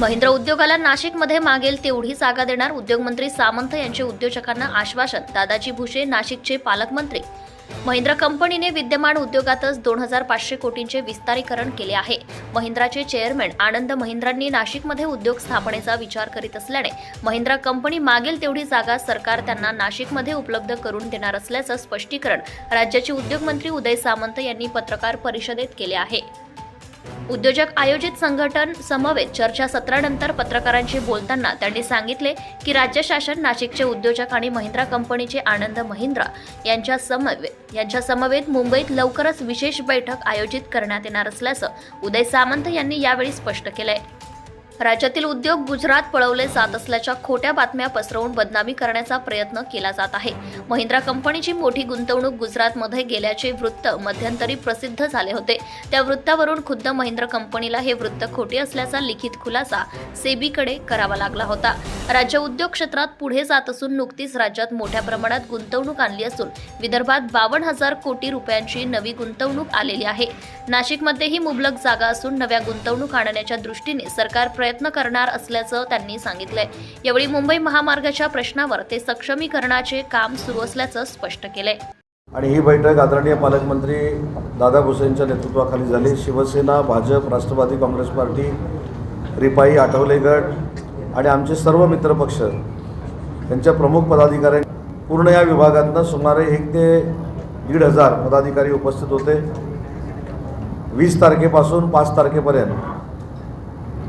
महिंद्रा उद्योगाला नाशिकमध्ये मागेल तेवढी जागा देणार उद्योगमंत्री सामंत यांचे उद्योजकांना आश्वासन. दादाजी भुसे नाशिकचे पालकमंत्री. महिंद्रा कंपनीने विद्यमान उद्योगातच दोन हजार पाचशे कोटींचे विस्तारीकरण केले आहे. महिंद्राचे चेअरमॅन आनंद महिंद्रांनी नाशिकमध्ये उद्योग स्थापनेचा विचार करीत असल्याने महिंद्रा कंपनी मागेल तेवढी जागा सरकार त्यांना नाशिकमध्ये उपलब्ध करून देणार असल्याचं स्पष्टीकरण राज्याचे उद्योगमंत्री उदय सामंत यांनी पत्रकार परिषदेत केले आहे. उद्योजक आयोजित संघटन समवेत चर्चासत्रानंतर पत्रकारांशी बोलताना त्यांनी सांगितले की राज्य शासन नाशिकचे उद्योजक आणि महिंद्रा कंपनीचे आनंद महिंद्रा यांच्या समवेत यांच्या समवेत मुंबईत लवकरच विशेष बैठक आयोजित करण्यात येणार असल्याचं उदय सामंत यांनी यावेळी स्पष्ट केलंय. राज्यातील उद्योग गुजरात पळवले जात असल्याच्या खोट्या बातम्या पसरवून बदनामी करण्याचा प्रयत्न केला जात आहे. महिंद्रा कंपनीची मोठी गुंतवणूक गुजरातमध्ये गेल्याचे वृत्त मध्यंतरी प्रसिद्ध झाले होते. त्या वृत्तावरून खुद्द महिंद्रा कंपनीला हे वृत्त खोटे असल्याचा लिखित खुलासा सेबीकडे करावा लागला होता. राज्य उद्योग क्षेत्रात पुढे जात असून नुकतीच राज्यात मोठ्या प्रमाणात गुंतवणूक आणली असून विदर्भात बावन्न हजार कोटी रुपयांची नवी गुंतवणूक आलेली आहे. नाशिकमध्येही मुबलक जागा असून नव्या गुंतवणूक आणण्याच्या दृष्टीने सरकार प्रयत्न करणार असल्याचं त्यांनी सांगितलंय. यावेळी मुंबई महामार्गाच्या प्रश्नावर ते सक्षमीकरणाचे काम सुरू असल्याचं स्पष्ट केलंय. आणि ही बैठक आदरणीय पालकमंत्री दादा भुसेंच्या नेतृत्वाखाली झाली. शिवसेना भाजप राष्ट्रवादी काँग्रेस पार्टी रिपाई आठवले गट आणि आमचे सर्व मित्रपक्ष त्यांच्या प्रमुख पदाधिकारी पूर्ण या विभागातनं सुमारे एक ते दीड हजार पदाधिकारी उपस्थित होते. वीस तारखेपासून पाच तारखेपर्यंत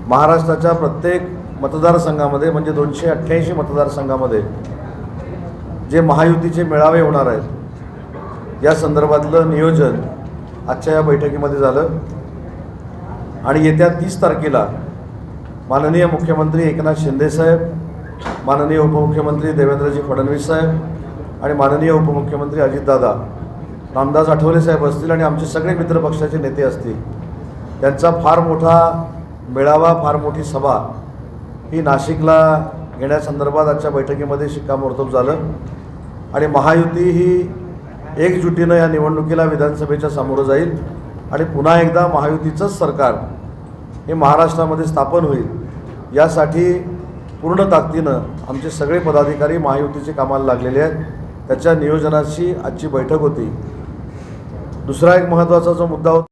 महाराष्ट्राच्या प्रत्येक मतदारसंघामध्ये म्हणजे दोनशे अठ्ठ्याऐंशी मतदारसंघामध्ये जे महायुतीचे मेळावे होणार आहेत या संदर्भातलं नियोजन आजच्या या बैठकीमध्ये झालं. आणि येत्या तीस तारखेला माननीय मुख्यमंत्री एकनाथ शिंदेसाहेब माननीय उपमुख्यमंत्री देवेंद्रजी फडणवीस साहेब आणि माननीय उपमुख्यमंत्री अजितदादा रामदास आठवले साहेब असतील आणि आमचे सगळे मित्रपक्षाचे नेते असतील त्यांचा फार मोठा मेळावा फार मोठी सभा ही नाशिकला घेण्यासंदर्भात आजच्या बैठकीमध्ये शिक्कामोर्तब झालं. आणि महायुती ही एकजुटीनं या निवडणुकीला विधानसभेच्या सामोरं जाईल आणि पुन्हा एकदा महायुतीचंच सरकार हे महाराष्ट्रामध्ये स्थापन होईल यासाठी पूर्ण ताकदीनं आमचे सगळे पदाधिकारी महायुतीचे कामाला लागलेले आहेत. त्याच्या नियोजनाची आजची बैठक होती. दुसरा एक महत्त्वाचा जो मुद्दा होता